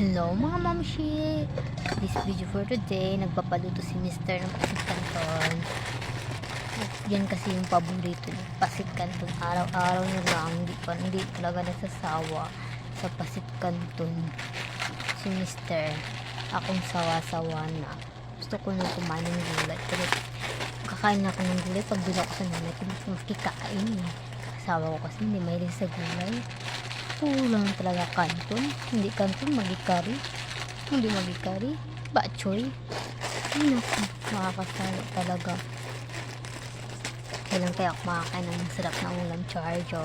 Hello mga mamshi! This video for today, nagpapaluto si Mr. ng Pasit Canton. Yan kasi yung paborito niya, Pasit Canton. Araw-araw na lang, hindi, pa, hindi talaga nasasawa sa Pasit Canton. Si Mr. Akong sawa-sawa na. Gusto ko na kumain ng gulay. Pero kakain ako ng gulay pag doon ako sa nanay ko, mas kikain eh. Ko kasi hindi mahilig sa gulay. Kulang talaga kanton. Hindi kanton, magikari. Hindi magikari. Bachoy. Ay naku, makakasalo talaga. Kailan kaya ako makakain ng masarap na ulam charjo.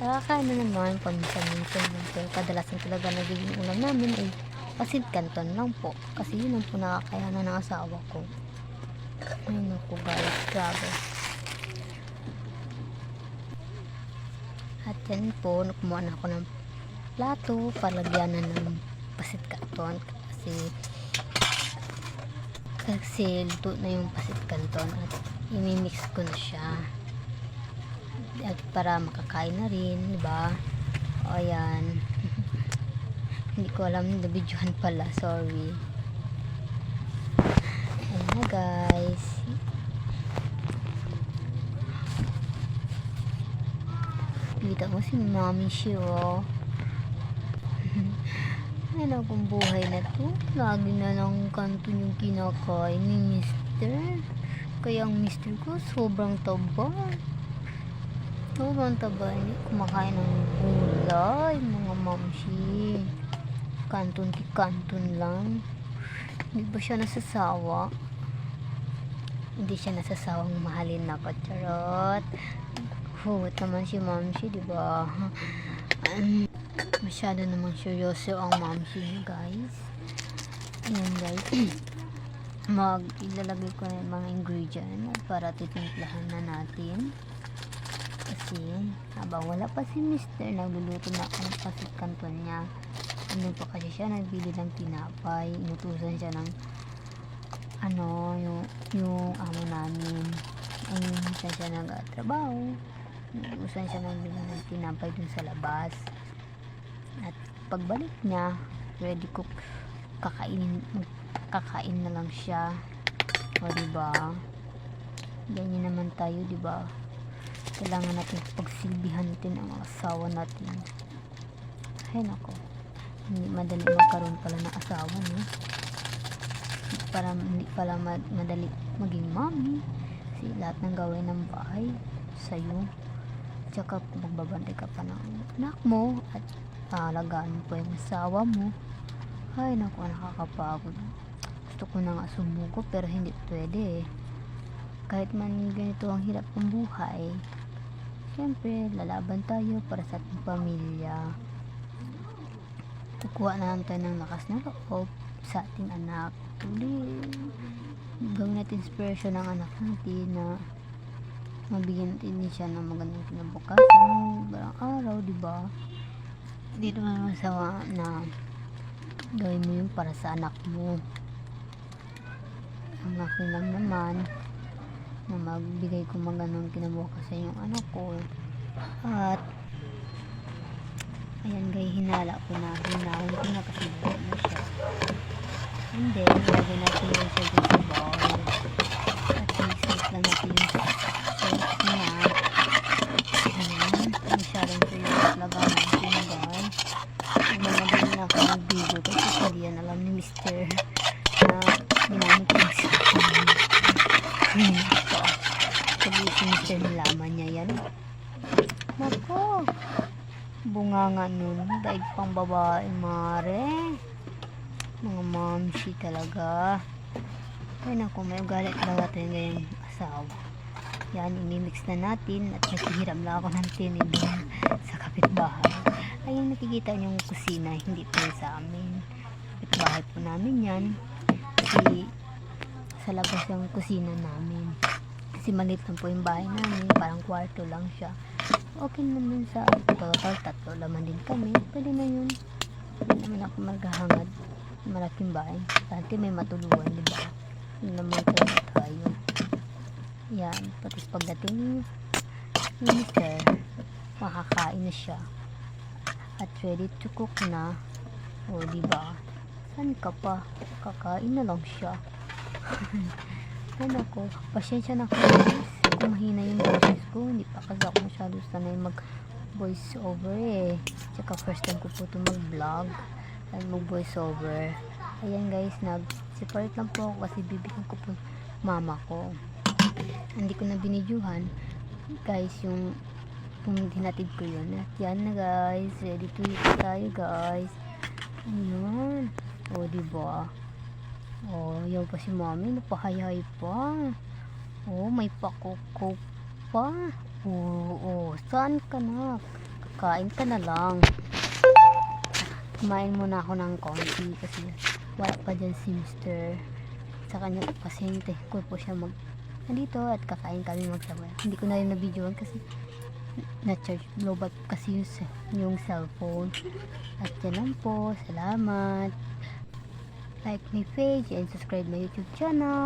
Nakakain na naman paminsan-minsan. Pero kadalasan talaga nagiging ulam namin ay pasit kanton lang po. Kasi yun ang po nakakayanan ng asawa ko. Ay naku guys, grabe. At yan po, kumuha na ako ng plato para lagyanan ng pasit kanton kasi kasi luto na yung pasit kanton at imimix ko na siya. At para makakain na rin di ba? O ayan. Hindi ko alam na videohan pala sorry. Ayan na guys Kita mo si Mami Shiro. ano kung buhay na to? Lagi na lang kanto yung kinakain ni Mister. Kaya ang Mister ko sobrang taba. Sobrang taba. Hindi kumakain ng gulay, mga mamsi. Kanton ki kanton lang. Hindi ba siya nasasawa? Hindi siya nasasawang mahalin na Charot. Huwag naman si Mamsi, di ba? Um, masyado namang seryoso ang Mamsi niya, guys. Ayan, guys. Mag, ilalagay ko na yung mga ingredient para titimplahan na natin. Kasi, habang wala pa si Mister, nagluluto na ako ng pasit kanton niya. Ano pa kasi siya, nagbili ng tinapay. Inutusan siya ng ano, yung, yung amo namin. Ang minsan siya nag-trabaho. Usan siya ng ng tinapay dun sa labas. At pagbalik niya, ready ko kakainin kakain na lang siya. O diba? Ganyan naman tayo, diba? Kailangan natin pagsilbihan natin ang asawa natin. Ay nako. Hindi madali magkaroon pala ng asawa, no? Para hindi pala mad- madali maging mommy. Kasi lahat ng gawin ng bahay sa'yo. Tsaka magbabantay ka pa ng anak mo at alagaan mo pa yung asawa mo. Ay, naku, nakakapagod. Gusto ko na sumuko pero hindi pwede eh. Kahit man ganito ang hirap ng buhay, syempre, lalaban tayo para sa ating pamilya. Kukuha na lang tayo ng lakas ng loob sa ating anak. Uli, gawin natin inspiration ng anak natin na mabigyan natin din siya ng magandang kinabukasan barang araw, di ba? Hindi naman masama na gawin mo yun para sa anak mo. Ang akin lang naman na magbigay ko magandang kinabukasan yung anak ko. At ayan guys, hinala ko na. Hinahon ko na kasi na siya. And then, lagyan natin yung sa bowl. At mix lang natin yung sauce niya. Ayan. Masyadong tuyo at laban natin guys. Nagmamadali na ako ng video kasi hindi yan alam ni Mr. na ginamit ko sa akin. Ito. Sabi si Mr. nalaman niya yan. Nako. Bunga nga nun. Daig pang babae, mare. Mga momshi talaga. Ay naku, may ugali talaga tayo ngayong asawa. Yan, imimix na natin at naghihiram lang ako ng tinidor sa kapitbahay. Ayun, nakikita niyo yung kusina, hindi po sa amin. Kapitbahay po namin yan. Kasi sa labas yung kusina namin. Kasi maliit lang po yung bahay namin, parang kwarto lang siya. Okay naman sa total, tatlo laman din kami. Pwede na yun. Hindi naman ako maghahangad. Malaking bahay. Dati may matuluan, di ba? Yun naman talaga tayo. Yan. Pati pagdating ni Mr. makakain na siya. At ready to cook na. O, di ba? Saan ka pa? Kakain na lang siya. Ay, nako. Pasensya na kayo guys. Kung mahina yung boses ko, hindi pa kasi ako masyado sanay mag voice over eh. Tsaka first time ko po ito mag-vlog at mag voice over. Ayan guys, nag-separate lang po ako kasi bibigyan ko po mama ko. Hindi ko na binidyuhan. Guys, yung kung hinatid ko yun. At yan na guys. Ready to eat tayo guys. Ayan. O, diba? O, yan pa si mami. Napahayahay pa. O, may pakoko pa. Oo, saan ka na? Kakain ka na lang. Kumain muna ako ng konti kasi wala pa dyan si Mr. Sa kanya pasyente ko po siya mag nandito at kakain kami magsabay. Hindi ko na rin na-videoan kasi na-charge low bat kasi yung, yung cellphone. At yan lang po. Salamat. Like my page and subscribe my YouTube channel.